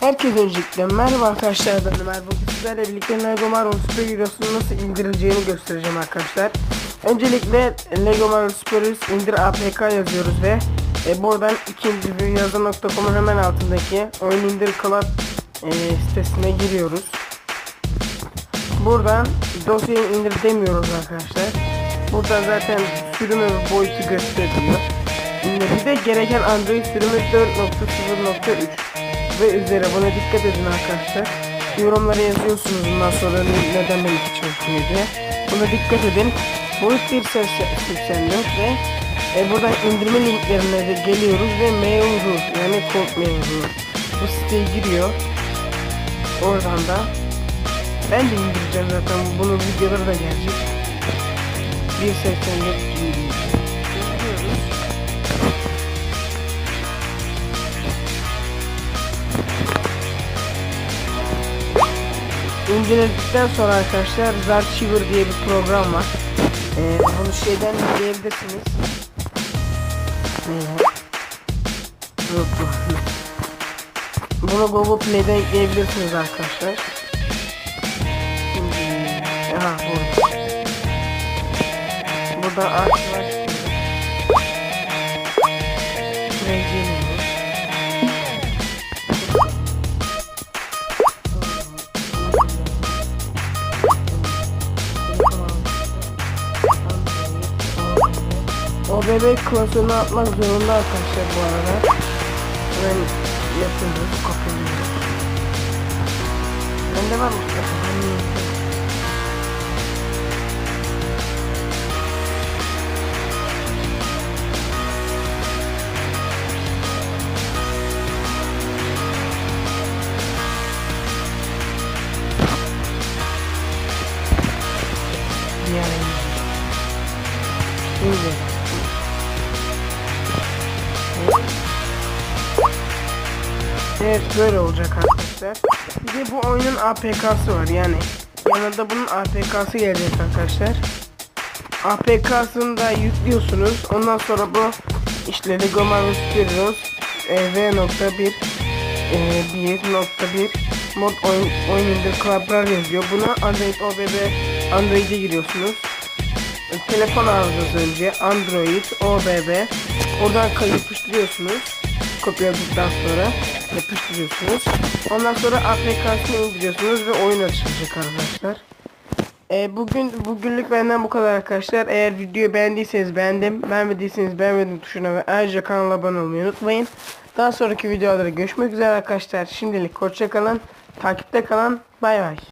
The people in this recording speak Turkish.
Herkese öncelikle merhaba arkadaşlar ben Ömer. Bugün sizlerle birlikte Lego Marvel Super Heroes'un nasıl indirileceğini göstereceğim arkadaşlar. Öncelikle Lego Marvel Super Heroes indir APK yazıyoruz ve e, buradan ikinci yazı.com'un hemen altındaki oyun indir club e, sitesine giriyoruz. Buradan dosyayı indir demiyoruz arkadaşlar. Burada zaten sürümü boyutu gösteriyor. Bir de gereken Android sürümü 4.0.3 ve üzeri buna dikkat edin arkadaşlar. Yorumlara yazıyorsunuz bundan sonra ne- neden benimki çalışmıyor diye. Buna dikkat edin. Boyut 1.84 ve e, buradan indirme linklerine de geliyoruz ve mail.ru yani kod mail.ru bu siteye giriyor. Oradan da ben de indireceğim zaten bunun videoları da gelecek. 1.84 indiriyoruz. İnceledikten sonra arkadaşlar Zarchiver diye bir program var. Ee, bunu şeyden indirebilirsiniz. Neyle? Yok bu. Bunu Google Play'den ekleyebilirsiniz arkadaşlar. Aha burada. Burada ağaç var. Gelin. OBB klasörünü atmak zorunda arkadaşlar bu arada. Hemen yapıyoruz, kopyalıyoruz. Bende var mı? Yani. Şimdi. Evet böyle olacak arkadaşlar. Bir de bu oyunun APK'sı var yani. Yanında bunun APK'sı gelecek arkadaşlar. APK'sını da yüklüyorsunuz. Ondan sonra bu işte Lego Marvel Heroes e, V.1 e, 1.1 mod oyun, oyun indir club'lar yazıyor. Buna Android OBB Android'e giriyorsunuz. Telefon alacağız önce. Android OBB. Oradan yapıştırıyorsunuz. Kopyaladıktan sonra yapıştırıyorsunuz. Ondan sonra APK'sını indiriyorsunuz ve oyun açılacak arkadaşlar. E, bugün bugünlük benden bu kadar arkadaşlar. Eğer videoyu beğendiyseniz beğendim. Beğenmediyseniz beğenmedim tuşuna ve ayrıca kanala abone olmayı unutmayın. Daha sonraki videolarda görüşmek üzere arkadaşlar. Şimdilik hoşça kalın. Takipte kalın. Bay bay.